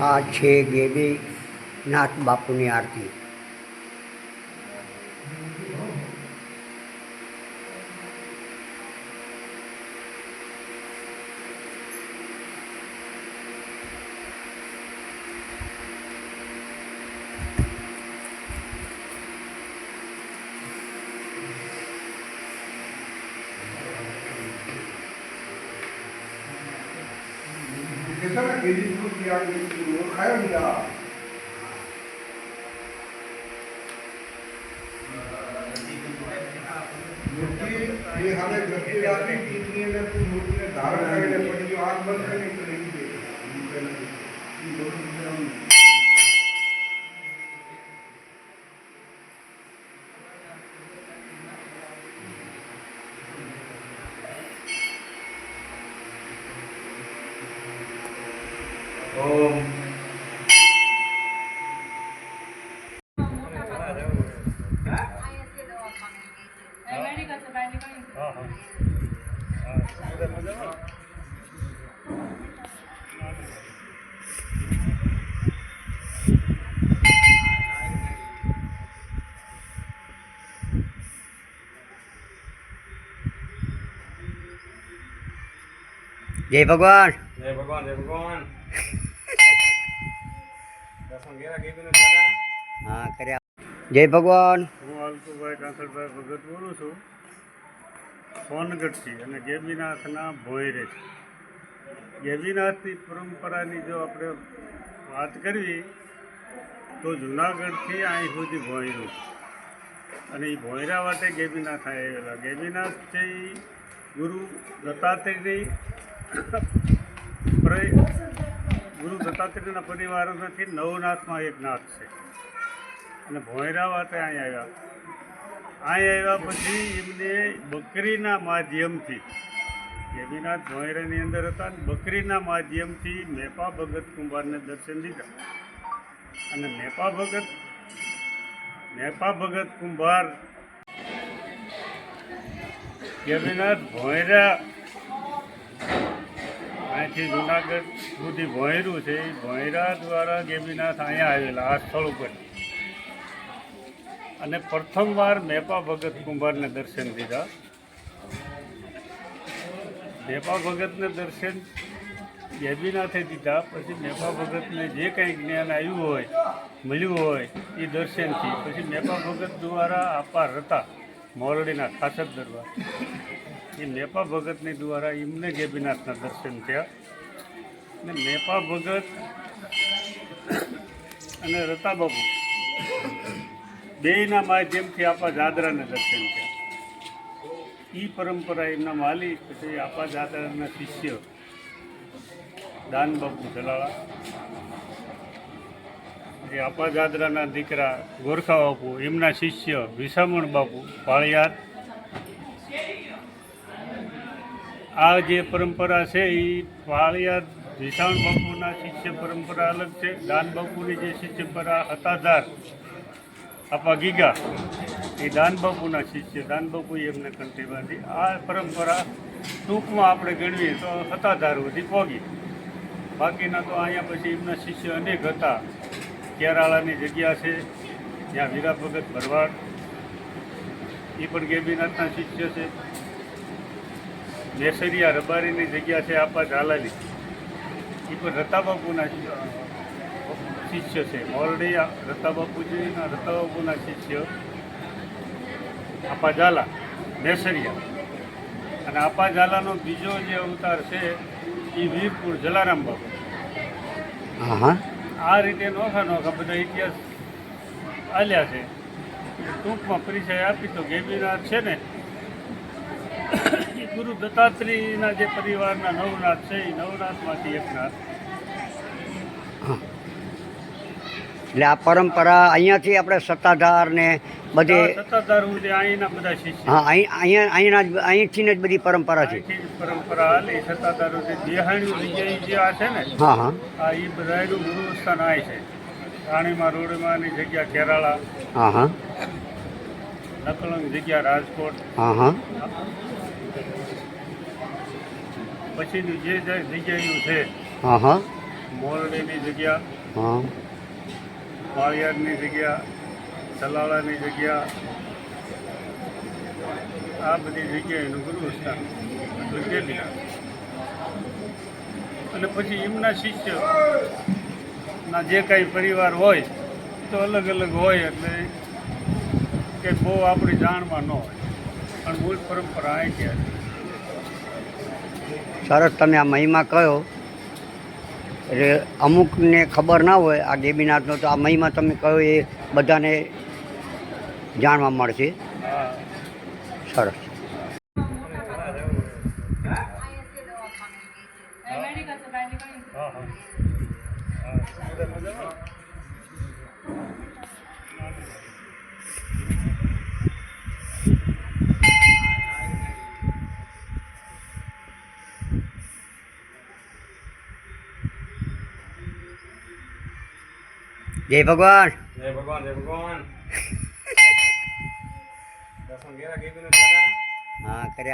આ છે ગેબી નાથ બાપુની આરતી. 괜찮아 예수님을 대하는 느낌으로 가야 합니다. मूर्ति ये हमें घटी जाती कितनी में कुछ मूर्ति ने धारण करने पड़ी जो आँख बंद करने के लिए 哦。જય ભગવાન. જય ભગવાન જય હા કર્યા. જય ભગવાન. હું અલ્પુભાઈ કાંસળભાઈ ભગત બોલું છું. સોનગઢથી અને ગેબીનાથના ભોયરે. ગેબીનાથની પરંપરાની જો આપણે વાત કરવી તો જુનાગઢથી અહીં સુધી ભોયરું. અને એ ભોયરા માટે ગેબીનાથ આવેલા. ગેબીનાથ છે એ ગુરુ દત્તાત્રેયની ગુરુ દત્તાત્રેયના પરિવારોમાંથી નવનાથમાં એક નાથ છે. અને ભોયરા વાતે અહીં આવ્યા. અહીં આવ્યા પછી એમને બકરીના માધ્યમથી ગેબીનાથ ભોયરાની અંદર હતા અને બકરીના માધ્યમથી મેપા ભગત કુંભારને દર્શન દીધા અને મેપા ભગત મેપા ભગત કુંભાર ગેબીનાથ ભોયરા અહીંથી જુનાગઢ સુધી ભોંયરું છે. એ ભોંયરા દ્વારા ગેબીનાથ અહીંયા આવેલા, આ સ્થળ ઉપર. અને પ્રથમવાર મેપા ભગત કુંભારને દર્શન દીધા. મેપા ભગતને દર્શન ગેબીનાથે દીધા. પછી મેપા ભગતને જે કંઈ જ્ઞાન આવ્યું હોય, મળ્યું હોય, એ દર્શનથી. પછી મેપા ભગત દ્વારા આપાર હતા, મોરડીના ખાસક દરબાર. એ મેપા ભગતની દ્વારા એમને ગેબીનાથના દર્શન થયા. અને મેપા ભગત અને રતાબાબુ બેયના માધ્યમથી આપણા જાદરાને દર્શન થયા. એ પરંપરા એમના માલિક પછી આપા જાદરાના શિષ્ય દાનબાબુ જલાળા એ આપા જાદરાના દીકરા ગોરખા બાપુ એમના શિષ્ય વિસામણ બાપુ, પાળિયાદ આ જે પરંપરા છે એ વાળિયા વિશાણ બાપુના શિષ્ય પરંપરા અલગ છે. દાન બાપુની જે શિષ્ય પરંપરા હતાધાર, આપા ગીગા, એ દાન બાપુના શિષ્ય, દાન બાપુએ એમને કંઠી બાંધી. આ પરંપરા ટૂંકમાં આપણે ગણવીએ તો હતાધાર સુધી પહોંચી બાકીના તો અહીંયા પછી એમના શિષ્ય અનેક હતા. કેરાળાની જગ્યા છે જ્યાં વીરા ભગત ભરવાડ, એ પણ ગેબીનાથના શિષ્ય છે. મેસરિયા રબારીની જગ્યા છે આપા ઝાલાની એ પણ રતાબાપુના શિષ્ય છે. મોરડિયા રતાબાપુજીના રતાબાપુના શિષ્ય આપા ઝાલા મેસરિયા અને આપા ઝાલાનો બીજો જે અવતાર છે એ વીરપુર જલારામ હા આ રીતે નોખા નોખા બધા ઇતિહાસ આલ્યા છે. ટૂંકમાં પરિચય આપી તો ગેબીનાથ છે ને ગુરુ દત્તાત્રેયના જે પરિવારના નવનાથ છે એ નવનાથમાંથી એક નાથ. એટલે આ પરંપરા અહીંયાથી આપણે સત્તાધાર ને બધે સત્તાધાર હું અહીંના બધા શિષ્ય. હા અહીં અહીંયા અહીંના અહીંથી જ બધી પરંપરા છે. પરંપરા હાલી સત્તાધારો જે દેહાણી જગ્યાએ જે આ છે ને હા હા. આ એ બધાનું ગુરુસ્થાન આ છે. રાણીમાં રોડમાં ની જગ્યા કેરાળા હા હા. નકલંગ જગ્યા રાજકોટ. હા. હા. પછીની જે જે જગ્યાએનું છે હા હા. મોરડીની જગ્યા હા. પાળિયારની જગ્યા સલાળાની જગ્યા આ બધી જગ્યાએનું એનું એટલે સ્થાન અને પછી એમના શિષ્ય ના જે કાંઈ પરિવાર હોય તો અલગ અલગ હોય એટલે કે બહુ આપણી જાણમાં ન હોય. મૂળ પરંપરા છે. સરસ તમે આ મહિમા કહો એટલે અમુકને ખબર ના હોય આ દેવીનાથનો તો આ મહિમા તમે કહો એ બધાને જાણવા મળશે. સરસ. હા હા. જય ભગવાન. જય ભગવાન જય ભગવાન. હા કર્યા.